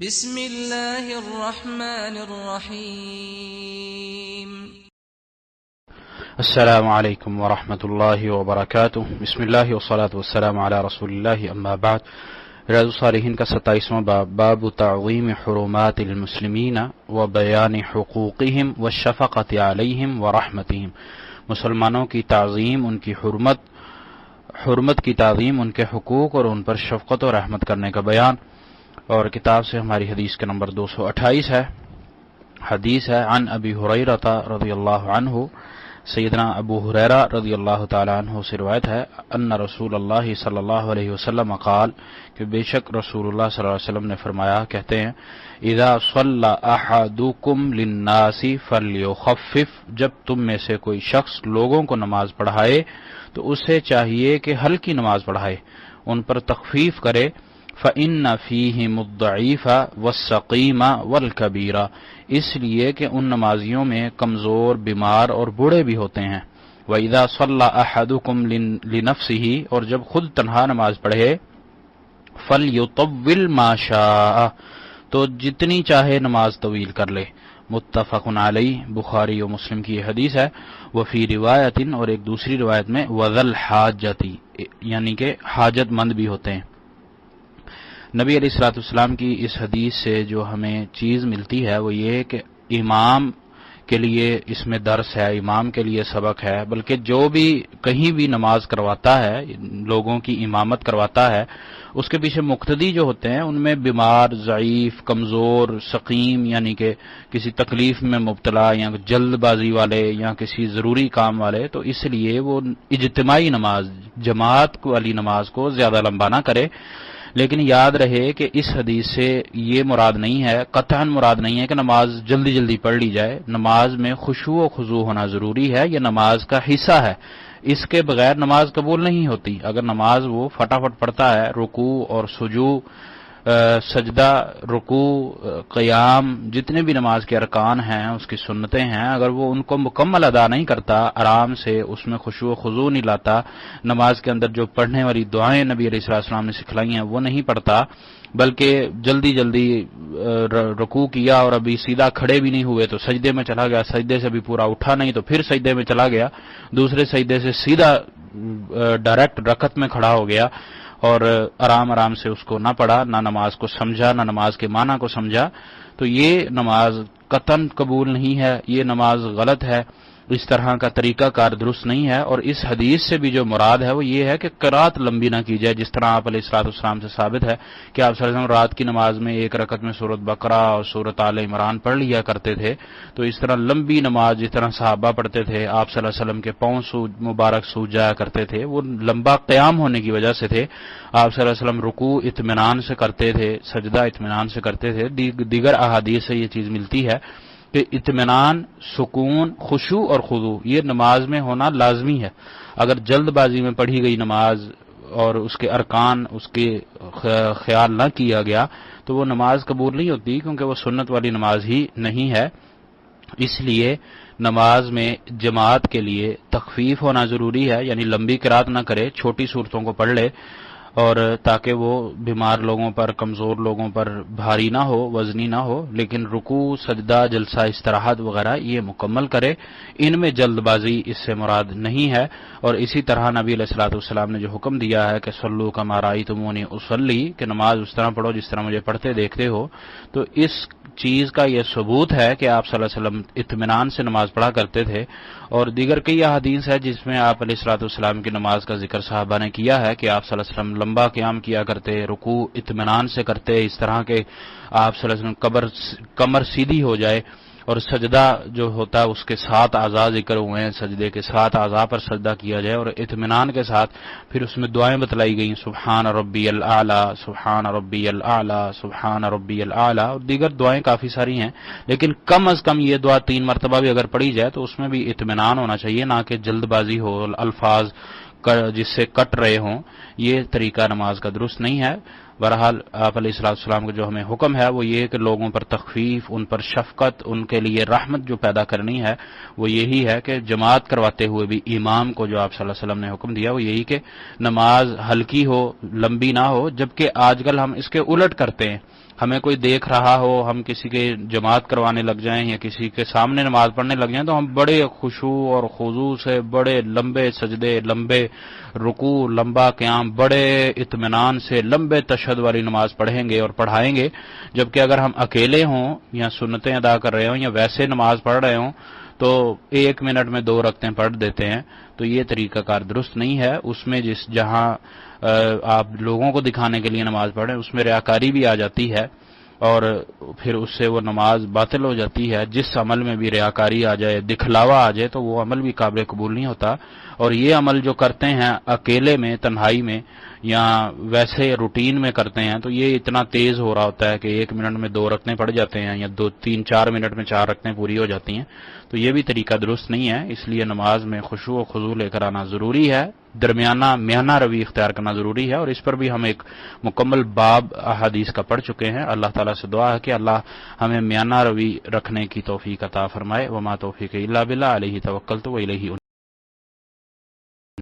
بسم الله الرحمن الرحيم. السلام عليكم ورحمة الله وبركاته. بسم الله والصلاة والسلام على رسول الله. أما بعد ریاض الصالحین کا ستائیسواں باب باب تعظیم حرمات المسلمین و بیان حقوقهم و شفقت علیہم و رحمتہم مسلمانوں کی تعظیم ان کی حرمت حرمت کی تعظیم ان کے حقوق اور ان پر شفقت و رحمت کرنے کا بیان. اور کتاب سے ہماری حدیث کے نمبر دو سو اٹھائیس ہے۔ حدیث ہے، عن ابی حریرہ رضی اللہ عنہ، سیدنا ابو حریرہ رضی اللہ تعالی عنہ سے روایت ہے۔ ان رسول اللہ صلی اللہ علیہ وسلم قال کہ بے شک رسول اللہ صلی اللہ علیہ وسلم نے فرمایا، کہتے ہیں، اذا صلى احدكم للناس فليخفف جب تم میں سے کوئی شخص لوگوں کو نماز پڑھائے، تو اسے چاہیے کہ ہلکی نماز پڑھائے، ان پر تخفیف کرے۔ فن فی مدعیفہ و سقیمہ والکبیرہ اس لیے کہ ان نمازیوں میں کمزور، بیمار اور بوڑھے بھی ہوتے ہیں۔ وَإِذَا صَلَّى أَحَدُكُمْ لِنَفْسِهِ اور جب خود تنہا نماز پڑھے، فَلْيُطَوِّلْ مَا شَاءَ تو جتنی چاہے نماز طویل کر لے۔ متفق علی بخاری و مسلم کی حدیث ہے۔ وفی روایت اور ایک دوسری روایت میں وزل حاجتی یعنی کہ حاجت مند بھی ہوتے ہیں۔ نبی علیہ السلاۃ السلام کی اس حدیث سے جو ہمیں چیز ملتی ہے وہ یہ کہ امام کے لیے اس میں درس ہے، امام کے لیے سبق ہے، بلکہ جو بھی کہیں بھی نماز کرواتا ہے، لوگوں کی امامت کرواتا ہے، اس کے پیچھے مقتدی جو ہوتے ہیں، ان میں بیمار، ضعیف، کمزور، سقیم یعنی کہ کسی تکلیف میں مبتلا یا جلد بازی والے یا کسی ضروری کام والے، تو اس لیے وہ اجتماعی نماز، جماعت والی نماز کو زیادہ لمبا نہ کرے۔ لیکن یاد رہے کہ اس حدیث سے یہ مراد نہیں ہے قطع مراد نہیں ہے کہ نماز جلدی جلدی پڑھ لی جائے۔ نماز میں خوشو و خضو ہونا ضروری ہے، یہ نماز کا حصہ ہے۔ اس کے بغیر نماز قبول نہیں ہوتی۔ اگر نماز وہ فٹافٹ پڑھتا ہے، رکوع اور سجو سجدہ رکو قیام، جتنے بھی نماز کے ارکان ہیں، اس کی سنتیں ہیں، اگر وہ ان کو مکمل ادا نہیں کرتا، آرام سے اس میں خوشو و خضو نہیں لاتا، نماز کے اندر جو پڑھنے والی دعائیں نبی علیہ السلام نے سکھلائی ہیں، وہ نہیں پڑھتا، بلکہ جلدی جلدی رکو کیا اور ابھی سیدھا کھڑے بھی نہیں ہوئے، تو سجدے میں چلا گیا، سجدے سے بھی پورا اٹھا نہیں، تو پھر سجدے میں چلا گیا، دوسرے سجدے سے سیدھا ڈائریکٹ رکت میں کھڑا ہو گیا اور آرام آرام سے اس کو نہ پڑھا، نہ نماز کو سمجھا، نہ نماز کے معنی کو سمجھا، تو یہ نماز قطن قبول نہیں ہے، یہ نماز غلط ہے۔ اس طرح کا طریقہ کار درست نہیں ہے اور اس حدیث سے بھی جو مراد ہے وہ یہ ہے کہ کرات لمبی نہ کی جائے، جس طرح آپ علیہ السلاط اسلام سے ثابت ہے کہ آپ صلی اللہ علیہ وسلم رات کی نماز میں ایک رکعت میں صورت بکرا اور صورت عال عمران پڑھ لیا کرتے تھے، تو اس طرح لمبی نماز جس طرح صحابہ پڑھتے تھے، آپ صلی اللہ علیہ وسلم کے پاؤں مبارک سوج جایا کرتے تھے، وہ لمبا قیام ہونے کی وجہ سے تھے۔ آپ صلی اللہ علیہ وسلم رکوع اطمینان سے کرتے تھے، سجدہ اطمینان سے کرتے تھے۔ دیگر احادیث سے یہ چیز ملتی ہے کہ اطمینان، سکون خوشو اور خضو یہ نماز میں ہونا لازمی ہے۔ اگر جلد بازی میں پڑھی گئی نماز اور اس کے ارکان، اس کے خیال نہ کیا گیا، تو وہ نماز قبول نہیں ہوتی کیونکہ وہ سنت والی نماز ہی نہیں ہے۔ اس لیے نماز میں جماعت کے لیے تخفیف ہونا ضروری ہے یعنی لمبی کرات نہ کرے، چھوٹی صورتوں کو پڑھ لے۔ اور تاکہ وہ بیمار لوگوں پر، کمزور لوگوں پر بھاری نہ ہو، وزنی نہ ہو، لیکن رکو سجدہ، جلسہ، استراحت وغیرہ یہ مکمل کرے۔ ان میں جلد بازی اس سے مراد نہیں ہے۔ اور اسی طرح نبی علیہ السلاۃ والسلام نے جو حکم دیا ہے کہ سلو کا مارائی تمونی اسلی کہ نماز اس طرح پڑھو جس طرح مجھے پڑھتے دیکھتے ہو، تو اس چیز کا یہ ثبوت ہے کہ آپ صلی اللہ علیہ وسلم اطمینان سے نماز پڑھا کرتے تھے۔ اور دیگر کئی احادیث ہے جس میں آپ علیہ السلاۃ والسلام کی نماز کا ذکر صحابہ نے کیا ہے کہ آپ صلی اللہ علیہ وسلم لمبا قیام کیا کرتے رکو اطمینان سے کرتے، اس طرح کے آپ صلی اللہ علیہ وسلم کمر سیدھی ہو جائے اور سجدہ جو ہوتا ہے، اس کے ساتھ اعضاء ذکر ہوئے ہیں، سجدے کے ساتھ اعضاء پر سجدہ کیا جائے اور اطمینان کے ساتھ پھر اس میں دعائیں بتلائی گئیں، سبحان ربی العلیٰ سبحان ربی العلیٰ سبحان ربی العلیٰ اور دیگر دعائیں کافی ساری ہیں، لیکن کم از کم یہ دعا تین مرتبہ بھی اگر پڑھی جائے تو اس میں بھی اطمینان ہونا چاہیے، نہ کہ جلد بازی ہو، الفاظ جس سے کٹ رہے ہوں، یہ طریقہ نماز کا درست نہیں ہے۔ بہرحال آپ علیہ السلام السلام کا جو ہمیں حکم ہے، وہ یہ کہ لوگوں پر تخفیف، ان پر شفقت، ان کے لیے رحمت جو پیدا کرنی ہے، وہ یہی ہے کہ جماعت کرواتے ہوئے بھی امام کو جو آپ صلی اللہ علیہ وسلم نے حکم دیا، وہ یہی کہ نماز ہلکی ہو، لمبی نہ ہو، جبکہ آج کل ہم اس کے الٹ کرتے ہیں۔ ہمیں کوئی دیکھ رہا ہو، ہم کسی کے جماعت کروانے لگ جائیں یا کسی کے سامنے نماز پڑھنے لگ جائیں، تو ہم بڑے خوشو اور خضو سے بڑے لمبے سجدے، لمبے رکو لمبا قیام، بڑے اطمینان سے لمبے تشد والی نماز پڑھیں گے اور پڑھائیں گے۔ جبکہ اگر ہم اکیلے ہوں یا سنتیں ادا کر رہے ہوں یا ویسے نماز پڑھ رہے ہوں تو ایک منٹ میں دو رکھتے پڑھ دیتے ہیں، تو یہ طریقہ کار درست نہیں ہے۔ اس میں جس جہاں آپ لوگوں کو دکھانے کے لیے نماز پڑھیں، اس میں ریاکاری بھی آ جاتی ہے اور پھر اس سے وہ نماز باطل ہو جاتی ہے۔ جس عمل میں بھی ریاکاری آ جائے، دکھلاوا آ جائے، تو وہ عمل بھی قابل قبول نہیں ہوتا۔ اور یہ عمل جو کرتے ہیں اکیلے میں، تنہائی میں یا ویسے روٹین میں کرتے ہیں تو یہ اتنا تیز ہو رہا ہوتا ہے کہ ایک منٹ میں دو رکھنے پڑ جاتے ہیں یا دو تین چار منٹ میں چار رکھنے پوری ہو جاتی ہیں تو یہ بھی طریقہ درست نہیں ہے، اس لیے نماز میں خوشو و خضو لے کر آنا ضروری ہے، درمیانہ میانہ روی اختیار کرنا ضروری ہے اور اس پر بھی ہم ایک مکمل باب احادیث کا پڑھ چکے ہیں۔ اللہ تعالیٰ سے دعا ہے کہ اللہ ہمیں میانہ روی رکھنے کی توفیق عطا فرمائے۔ وما توفیق اللہ بلّہ علیہ توکل تو